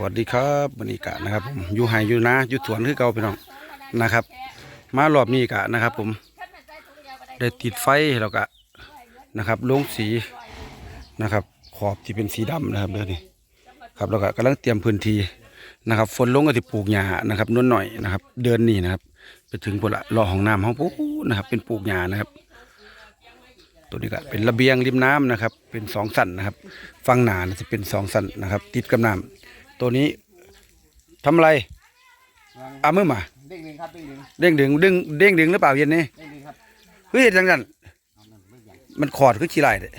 สวัสดีครับบรรยากาศนะครับผมอยู่ไฮอยู่นะอยู่สวนคือเก่าพี่น้องนะครับ มารอบนี้กะนะครับ ผมได้ติดไฟแล้วก็นะครับลงสีนะครับ ขอบที่เป็นสีดำนะครับเด้อนี่ครับแล้วก็กำลังเตรียมพื้นที่นะครับ ฝนลงก็ที่ปลูกหญ้านะครับนุ่นหน่อยนะครับ เดินนี่นะครับ ไปถึงพนละรอห้องน้ำห้องปุ๊นะครับ เป็นปลูกหญ้านะครับตัวนี้ก็เป็นระเบียงริมน้ำนะครับ เป็นสองสันนะครับ ฝั่งหนาจะเป็นสองสันนะครับ ติดกับน้ำ ตัวนี้ทำอะไรอามือมาเด้งดึงครับเด้งดึงเด้งดึงดึงเด้งดึงหรือเปล่าเย็นนี้เด้งดึงครับเฮ้ยจังนั้นเอานั่นไม่ใหญ่มันขอดคือขี้ไรเด้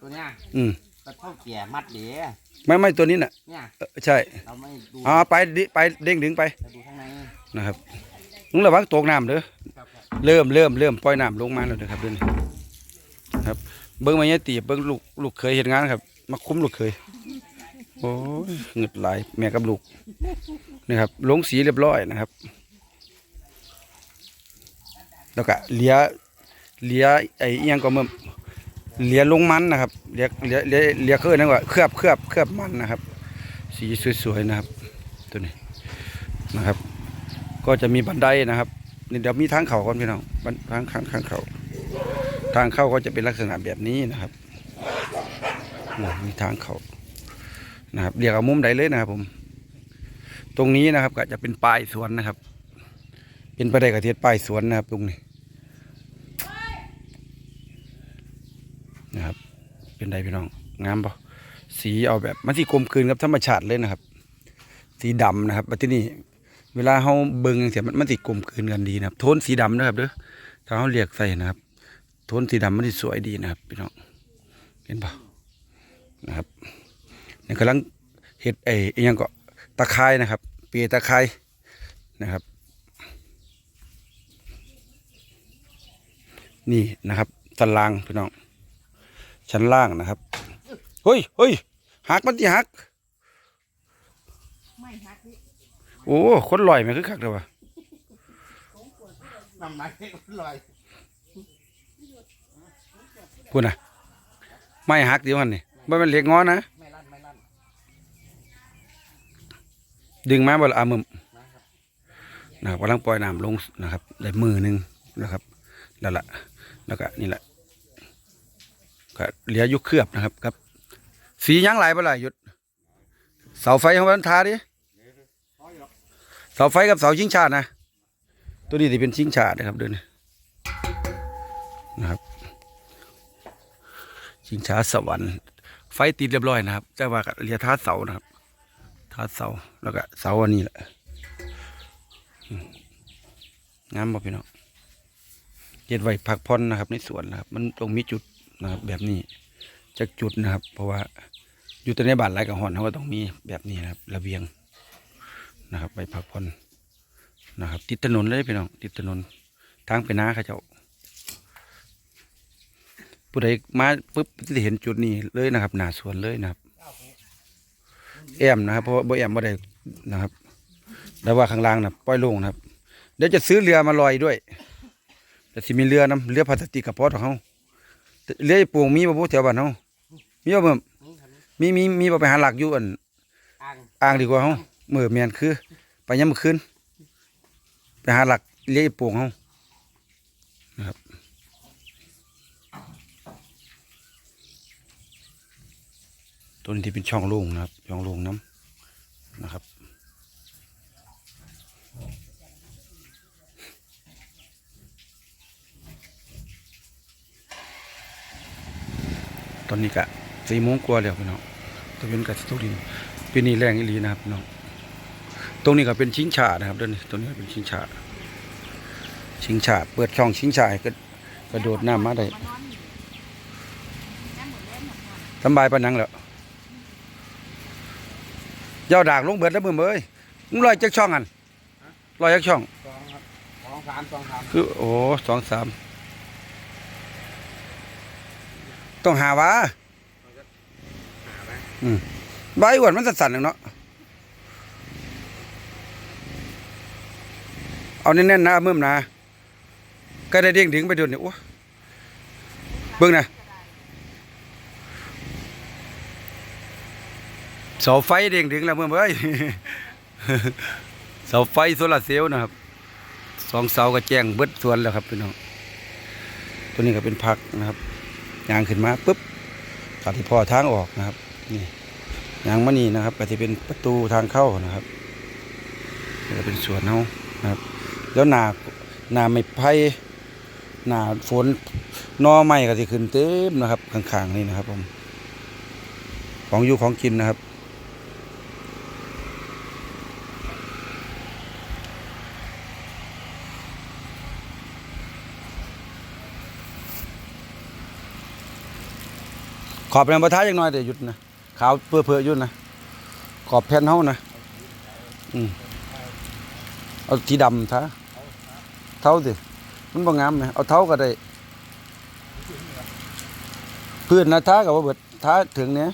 ตัวเนี้ยอืมกระเท่าแก่มัดเดี๋ยไม่ไม่ตัวนี้น่ะเนี่ยเออใช่เราไม่ดูเอาไปดิไปเด้งดึงไปเราดูข้างในนะครับลุงระวังตกน้ำเด้อครับครับเริ่มเริ่มเริ่มปล่อยน้ำลงมาแล้วเด้อครับเด้อนี่ครับ เบิ้งมาเนี่ยตีเบิ้งลูกลูกเคยเห็นงานครับ มาคุ้มลูกเคยโอ้ยเงืดไหลายแม่กับลูกนี่ครับลงสีเรียบร้อยนะครับ แล้วก็เลียเลียไอ้เอียงก็เมื่อเลียลงมันนะครับเลียเลียเลียเลียเครื่องนั่นว่าเคลือบเคลือบเคลือบมันนะครับ สีสวยๆนะครับ ตัวนี้นะครับ ก็จะมีบันไดนะครับนี่เดี๋ยวมีทางเขาก่อนพี่น้องบันทางข้างข้างเขาทางเข้าก็จะเป็นลักษณะแบบนี้นะครับมีทางเขา นะครับเรียกเอามุมใดเลยนะครับผม ตรงนี้นะครับ ก็จะเป็นปลายสวนนะครับ เป็นประเดกระเทียดปลายสวนนะครับ ตรงนี้นะครับ เป็นไดพี่น้องงามปะสีเอาแบบมันสีกลมกลืนกับธรรมชาติเลยนะครับ สีดำนะครับบัดที่นี่เวลาเขาเบิ่งเสียมันมันสิกลมกลืนกันดีนะครับโทนสีดำนะครับเด้อถ้าเขาเรียกใส่นะครับ โทนสีดำมันสิสวยดีนะครับพี่น้องเห็นปะนะครับ นี่กำลังเห็ดไอ้อิหยังก็ตะไคร้นะครับ เปียตะไคร้นะครับ นี่นะครับชั้นล่างพี่น้อง ชั้นล่างนะครับเฮ้ยเฮ้ยหักมันที่หักไม่ฮักนี่โอ้คนลอยมันคือคักเลยวะน้ำหนักลอยพูดนะไม่หักเดี๋ยวมันนี่บ่แมันเหล็กงอนะ ไม่ลั่นไม่ลั่น ดึงมาบ่ละอามึมนะครับนะครับกำลังปล่อยน้ำลงนะครับได้มือหนึ่งนะครับแล้วละแล้วก็นี่แหละก็เหลือยุเคลือบนะครับครับ สียังไหลายบ่หลยหยุด เสาไฟของมันทาดิเสาไฟกับเสาชิงชาตินะ ตัวนี้ที่เป็นชิงชาตินะครับเดินนะครับ ชิงช้าสวรรค์ไฟติดเรียบร้อยนะครับแต่ว่าเรียท่าเสานะครับ ท่าเสาแล้วก็เสาอันนี้แหละอืมงามบ่พี่น้องเก็บไว้พักผ่อนนะครับ ในสวนนะครับ มันต้องมีจุดนะครับ แบบนี้จากจุดนะครับ เพราะว่าอยู่แต่ในบ้านไรกับหอนเขาก็ต้องมีแบบนี้นะครับ ระเบียงนะครับไปพักผ่อนนะครับ ติดถนนเลยพี่น้องติดถนนทางไปนาเขาเจ้าผู้ใดมาปุ๊บจะเห็นจุดนี้เลยนะครับ หน้าสวนเลยนะครับ แอมนะครับเพราะว่าบ่แอมบ่ได้นะครับแล้วว่าข้างล่างนะปล่อยโลงนะครับ เดี๋ยวจะซื้อเรือมาลอยด้วย แต่สิมีเรือนํเรือพลาสติกกับพอดของเฮาเรือไอ้ปวงมีบ่บ่แถวบ้านเฮามีบ่เบิ่มนี่ครับมีมีมีบ่ไปหาหลักอยู่อันอ่างอ่างดีกว่าเฮามื้อแม่นคือ ไปยามมื้อคืนไปหาหลักเรือไอ้ปวงเฮานะครับ ตัวนี้ที่เป็นช่องโล่งนะครับ ช่องโล่งน้ำนะครับ ตอนนี้กะสี่โมงกว่าแล้วพี่น้องตะเวนกับทุดินปีนี้แรงอีหลีนะครับพี่น้องตรงนี้ก็เป็นชิงชานะครับเด้านนี้ตรงนี้เป็นชิงชาชิงชาเปิดช่องชิงชาก็กระโดดน้ำมาได้สบายปานนังแล้ว ยาวดากลงเบิดแล้วมึงเอ้ยมึงลอยจักช่องอันลอยจักช่องสองครับสองสามสองสามคือโอ้สองสามต้องหาวะหาไหมใบอ้วนมันสั่นๆเนาะเอาแน่นๆนะเอามือมนะก็ได้เด้งถึงไปโดนเนี่ยโอ้เบิ่งนะ เสาไฟเด้งถึงแล้วเมื่อเอ้ยเสาไฟโซลาเซลล์นะครับสองเสาก็แจ้งเบิดสวนแล้วครับพี่น้องตัวนี้ก็เป็นพักนะครับยางขึ้นมาปุ๊บก็ที่พ่อทางออกนะครับนี่ยางมานี่นะครับ ก็ที่เป็นประตูทางเข้านะครับก็เป็นสวนเฮานะครับ แล้วหนาหนาไม่ไผ่หนาฝนนอไม้ก็ที่ขึ้นเต็มนะครับข้างๆนี่นะครับผมของอยู่ของกินนะครับ ขอบแรงประทะอย่างน้อยแต่หยุดนะขาวเพื่อเพื่อๆหยุดนะขอบแผ่นเฮานะอืมเอาสีดำทาเท่าสิมันบ่งามไหมเอาเท่าก็ได้พื้นนะท้ากับว่าเบิดท้าถึงเนี้ย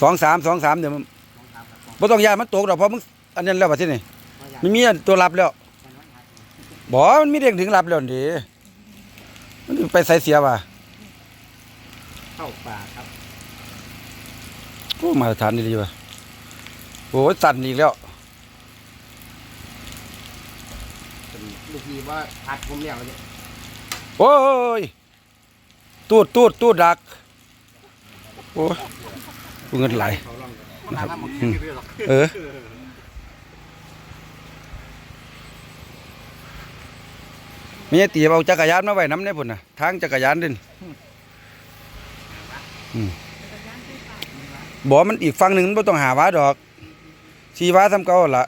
สองสามสองสามเดี๋ยวมันสองสามครับสองบ่ต้องยายมันตกดอกเพราะมึงอันนั้นแล้วว่าที่นี่ไม่อยากมันมีอันตัวรับแล้วไปน้อยหาย บ่มันมีเด้งถึงรับแล้วนี่มันไปใส่เสียว่ะเข้าป่าครับโอ้มาตรฐานดีๆว่ะโอ้ยสั่นอีกแล้วเป็นลูกพี่ว่าอัดผมแล้วเนี่ยโอ้ย ตูดตูดตูดดัก โอ้ยกูเงินไหลเขาลองนะครับน้ำมันอืมเรื่อยๆหรอก เออ มีตีเอาจักรยานมาไว้น้ำในพุ่นนะทางจักรยานดินบอกมันอีกฝั่งหนึ่งมันบ่ต้องหาว้าดอกชีว้าทำเก่าละ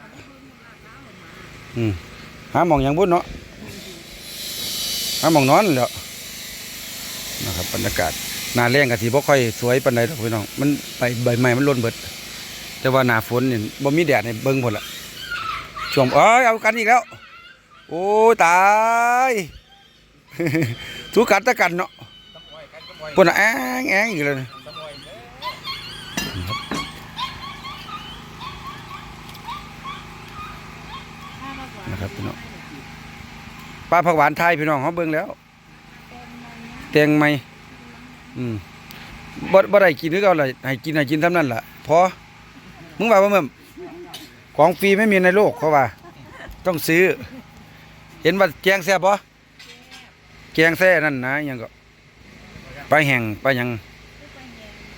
หาหมองอย่างบุญเนาะหาหมองนอนแล้วนะครับบรรยากาศนาแรงกะสิบ่ค่อยสวยปานใดดอกพี่น้อง มันใบใบไม้มันล่นเบิด แต่ว่าหนาฝนเนี่บ่มีแดดในเบิ่งพุ่นละช่วงเอ้ยเอากันอีกแล้ว โอ้ตายทุกกัดตะกันเนาะปนแองแองอีกแล้วนี่นะครับพี่น้องปลาผักหวานไทยพี่น้องเขาเบิ่งแล้วแตงไหมอืมบ่บ่ได้กินคือเก่าล่ะให้กินให้กินท่านั้นล่ะพอมึงว่าบ่แม่นของฟรีไม่มีในโลกเขาว่า ต้องซื้อ เห็นว่าแกงแซ่บบ่แกงแซ่นั่นนะยังก็ไปแห้งไปยัง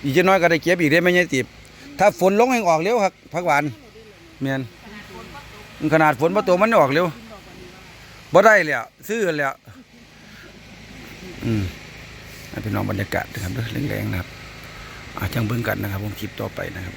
อีกจะน้อยก็ได้เก็บอีกได้ไม่ใช่ติบถ้าฝนลงแห่งออกเร็วครับผักหวานแม่นมันขนาดฝนบ่ตกมันออกเร็วบ่ได้เลยอะซื้อเลยอะอืมให้พี่น้องบรรยากาศนะครับเด้อแรงๆนะครับอาจังเบิ่งกันนะครับ ผมคลิปต่อไปนะครับ